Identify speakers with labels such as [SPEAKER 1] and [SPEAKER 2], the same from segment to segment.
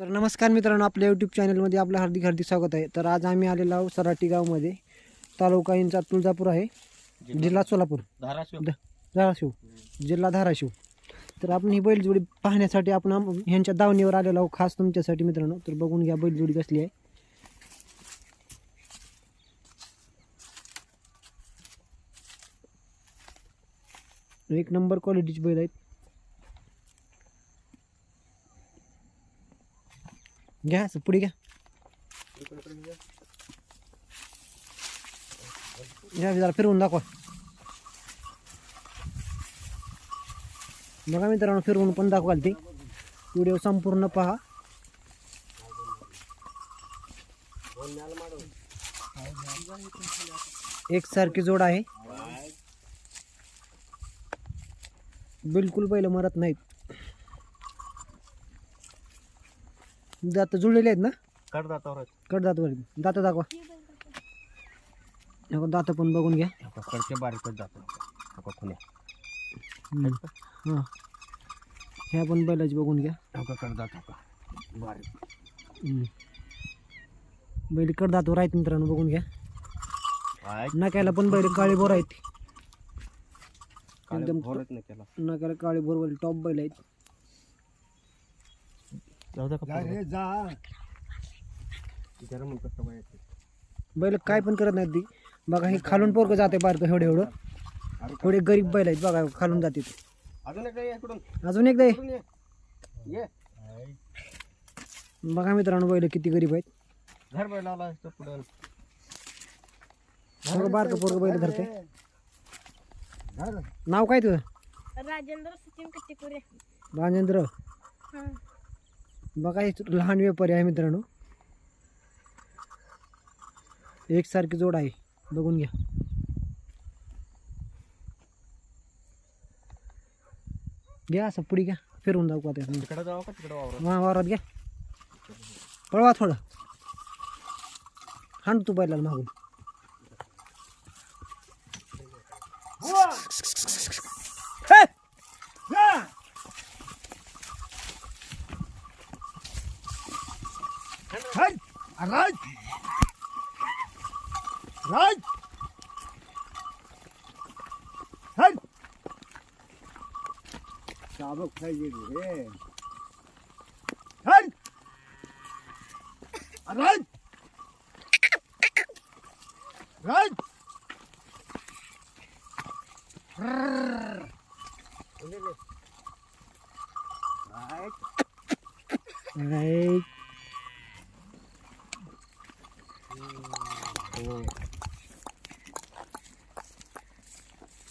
[SPEAKER 1] तर नमस्कार मित्रांनो आपल्या यूट्यूब चॅनलमध्ये आपलं हार्दिक हार्दिक स्वागत आहे. तर आज आम्ही आलेलो आहोत सराटी गावमध्ये. तालुका इंचा तुळजापूर आहे. जिल्हा सोलापूर.
[SPEAKER 2] धाराशिव.
[SPEAKER 1] ध- धाराशिव. जिल्हा धाराशिव. तर आपण ही बैलजोडी पाहण्यासाठी आपण आम- ह्यांच्या दावणीवर आलेलो आहोत खास तुमच्यासाठी मित्रांनो. तर बघून घ्या बैलजोडी कसली आहे. एक नंबर क्वालिटीची बैल आहेत. घ्या घ्या जरा फिरवून दाखवा बघा मित्रांनो फिरवून पण दाखवाल ते व्हिडिओ संपूर्ण पहा एकसारखी जोड आहे बिलकुल बैल मरत नाहीत दात जुळलेले आहेत ना?
[SPEAKER 2] कडदातावर
[SPEAKER 1] कट दात वर दात दाखवा. नको दात पण बघून घ्या.
[SPEAKER 2] कडचे बारीकच जातो खुल्या.
[SPEAKER 1] हां. ह्या पण बैलाची बघून घ्या.
[SPEAKER 2] कडदात बारीक.
[SPEAKER 1] बैल कडदातवर आहेत मित्रांनो बघून घ्या. नाक्याला पण बैल काळे बोर आहेत. एकदम नाक्याला. काळे बोर बैल टॉप बैल आहेत.
[SPEAKER 2] जाऊ द्या का जरा मग कसं पाहिजे
[SPEAKER 1] बैल काय पण करत नाहीत ती. बघा हे खालून पोरकं जाते बारकं एवढं एवढं. थोडे गरीब बैल आहेत बघा खालून जाते ते.
[SPEAKER 2] अजून एक ये इकडून.
[SPEAKER 1] अजून एकदा ये.
[SPEAKER 2] इकडून ये. ये.
[SPEAKER 1] बघा मित्रांनो बैल किती गरीब आहेत.
[SPEAKER 2] घर बैल आला असतो पुढं.
[SPEAKER 1] थोडं बारकं पोरकं बैल धरते नाव काय तुझं?
[SPEAKER 3] राजेंद्र सचिन कट्टेकुरे
[SPEAKER 1] राजेंद्र.
[SPEAKER 3] हां.
[SPEAKER 1] बघा हे लहान व्यापारी आहे मित्रांनो. एकसारखी जोड आहे. बघून घ्या. घ्या असं पुढे घ्या. फिरवून जाऊ का
[SPEAKER 2] तिकडे जावं का तिकडे वावर
[SPEAKER 1] वावरात घ्या. पळवा थोडं. हाण तू बैलाला मागून.
[SPEAKER 4] राज राज हट शाबक पाहिजे रे हट राज राज
[SPEAKER 1] Right.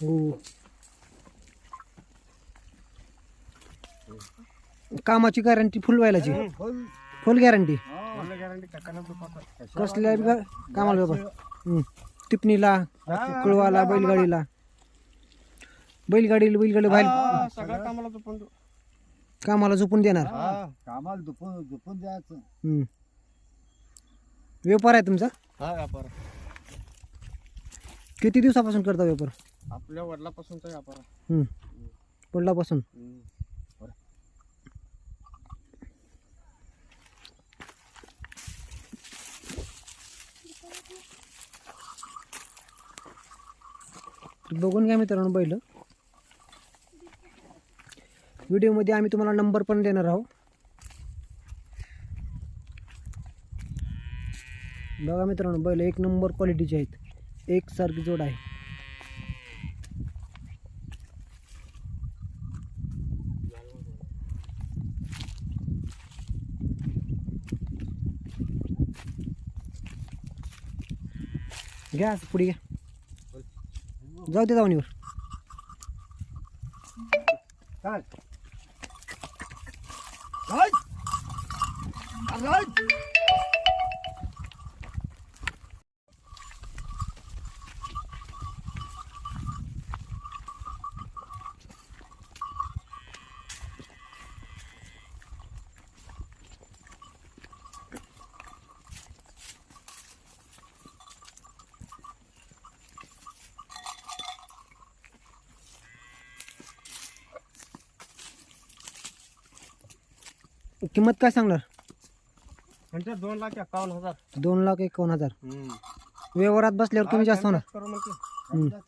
[SPEAKER 1] हो. कामाची गॅरंटी फुल व्हायलाची.
[SPEAKER 4] फुल.
[SPEAKER 1] फुल गॅरंटी. कसल्या बी कामाला बाबा. टिपणीला कुळवाला बैलगाडीला. बैलगाडी बैलगाडी बाहेर
[SPEAKER 2] सगळं कामाला
[SPEAKER 1] झोपून देणार.
[SPEAKER 4] कामाला द्यायचं.
[SPEAKER 1] व्यापार आहे तुमचा?
[SPEAKER 2] हा व्यापार.
[SPEAKER 1] किती दिवसापासून करता व्यापार?
[SPEAKER 2] आपल्या वडिलापासूनचा व्यापार आहे.
[SPEAKER 1] हम्म.
[SPEAKER 2] हम्म.
[SPEAKER 1] बघून घ्या मित्रांनो बैल व्हिडिओमध्ये आम्ही तुम्हाला नंबर पण देणार आहोत बघा मित्रांनो बैल एक नंबर क्वालिटीचे आहेत एक सारखी जोड आहे घ्या असं पुढे घ्या. जाऊ दे जाऊनीवर
[SPEAKER 4] काय राज. राज.
[SPEAKER 1] किंमत काय सांगणार?
[SPEAKER 2] त्यांचे दोन लाख एकावन्न हजार.
[SPEAKER 1] दोन लाख एकावन्न हजार. व्यवहारात बसल्यावर कमी जास्त होणार.
[SPEAKER 2] करू म्हणते?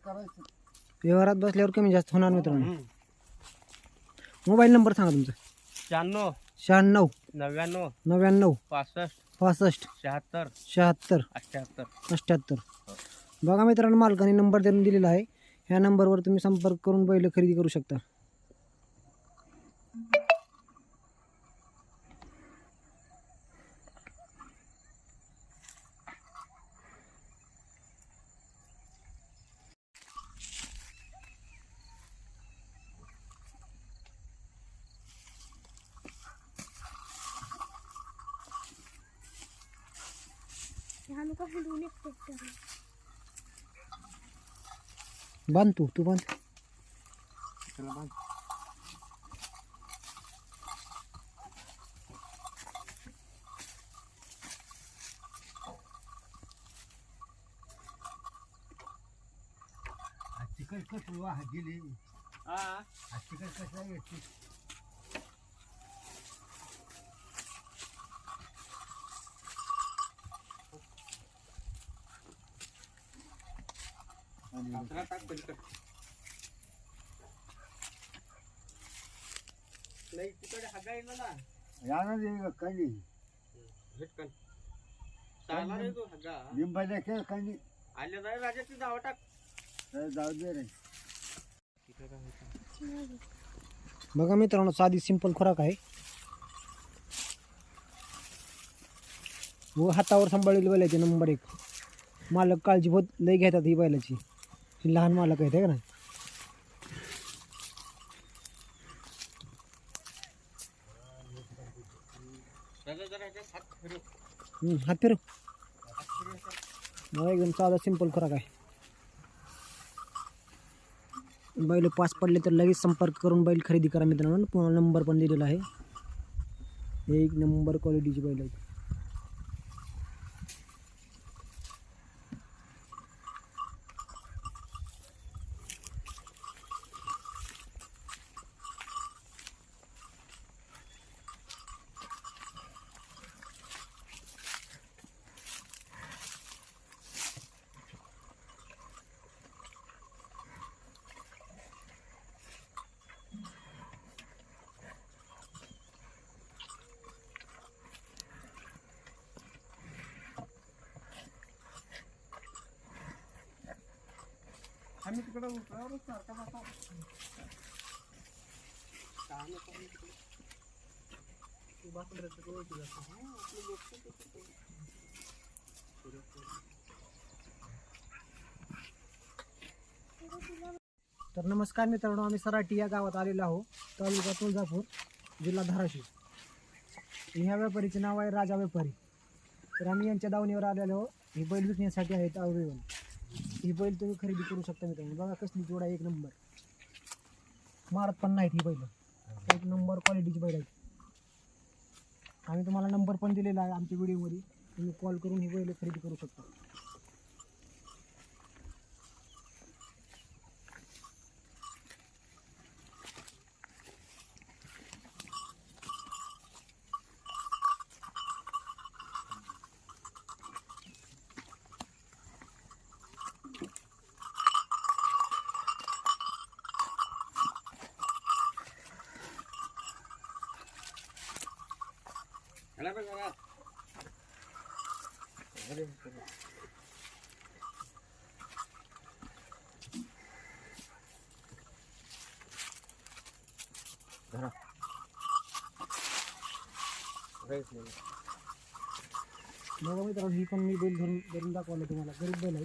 [SPEAKER 1] व्यवहारात बसल्यावर कमी जास्त होणार मित्रांनो. मोबाईल नंबर सांगा तुमचा.
[SPEAKER 2] शहाण्णव.
[SPEAKER 1] शहाण्णव.
[SPEAKER 2] नव्याण्णव.
[SPEAKER 1] नव्याण्णव.
[SPEAKER 2] पासष्ट.
[SPEAKER 1] पासष्ट.
[SPEAKER 2] शहात्तर.
[SPEAKER 1] शहात्तर.
[SPEAKER 2] अठ्ठ्याहत्तर.
[SPEAKER 1] अठ्ठ्याहत्तर. बघा मित्रांनो मालकाने नंबर देऊन दिलेला आहे. ह्या नंबरवर तुम्ही संपर्क करून बैल खरेदी करू शकता.
[SPEAKER 3] लोक हिंडून
[SPEAKER 1] बांध तू तू बांध
[SPEAKER 4] चिकन कसं वाह गेली
[SPEAKER 2] हा.
[SPEAKER 4] हा चिकन कसं येते आणि
[SPEAKER 2] अकरा टाक पलीकडे नाही तिकडे हगा येईल चालला हगा
[SPEAKER 4] लिंबाच्या खेळ
[SPEAKER 2] आले टाक
[SPEAKER 4] जाऊ दे रे
[SPEAKER 1] बघा मित्रांनो साधी सिंपल खुराक आहे. व हातावर सांभाळलेली बैलाची नंबर एक. मालक काळजी बहुत लय घेतात ही बैलाची. लहान मालक आहेत का नाही?
[SPEAKER 2] हात फिरव.
[SPEAKER 1] मग एकदम साधा सिंपल खुराक आहे. बैल पास पडले तर लगेच संपर्क करून बैल खरेदी करा मित्रांनो. पुन्हा नंबर पण दिलेला आहे. एक नंबर क्वालिटीची बैल आहे
[SPEAKER 2] आम्ही तिकडे उतरावरच सारखा जातो.
[SPEAKER 1] तर नमस्कार मित्रांनो आम्ही सराटी या गावात आलेलो आहोत तालुका तुळजापूर जिल्हा धाराशिव. ह्या व्यापारीचे नाव आहे राजा व्यापारी. तर आम्ही यांच्या दावणीवर आलेलो आहोत. बैल विकण्यासाठी आहेत अवरेवन ही बैल तुम्ही खरेदी करू शकता मित्रांनो बघा कसली जोडा एक नंबर. मारत पण नाहीत ही बैल. एक नंबर क्वालिटीची बैल आहेत. आम्ही तुम्हाला नंबर पण दिलेला आहे आमच्या व्हिडिओमध्ये तुम्ही कॉल करून ही बैल खरेदी करू शकता.
[SPEAKER 2] ह्याला बघ जरा. धरा. काहीच नाही.
[SPEAKER 1] बघा मित्रांनो ही पण मी बैल धरून धरून दाखवलं तुम्हाला गरीब बैल आहे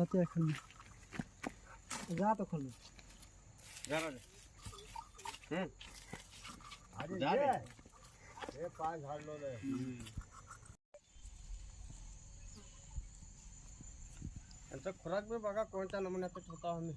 [SPEAKER 1] जाते खाली जातो खाली.
[SPEAKER 4] अरे. हे पाय झाडलो
[SPEAKER 2] खुराक बी बघा कोणत्या नमुन्याचा ठेवता आम्ही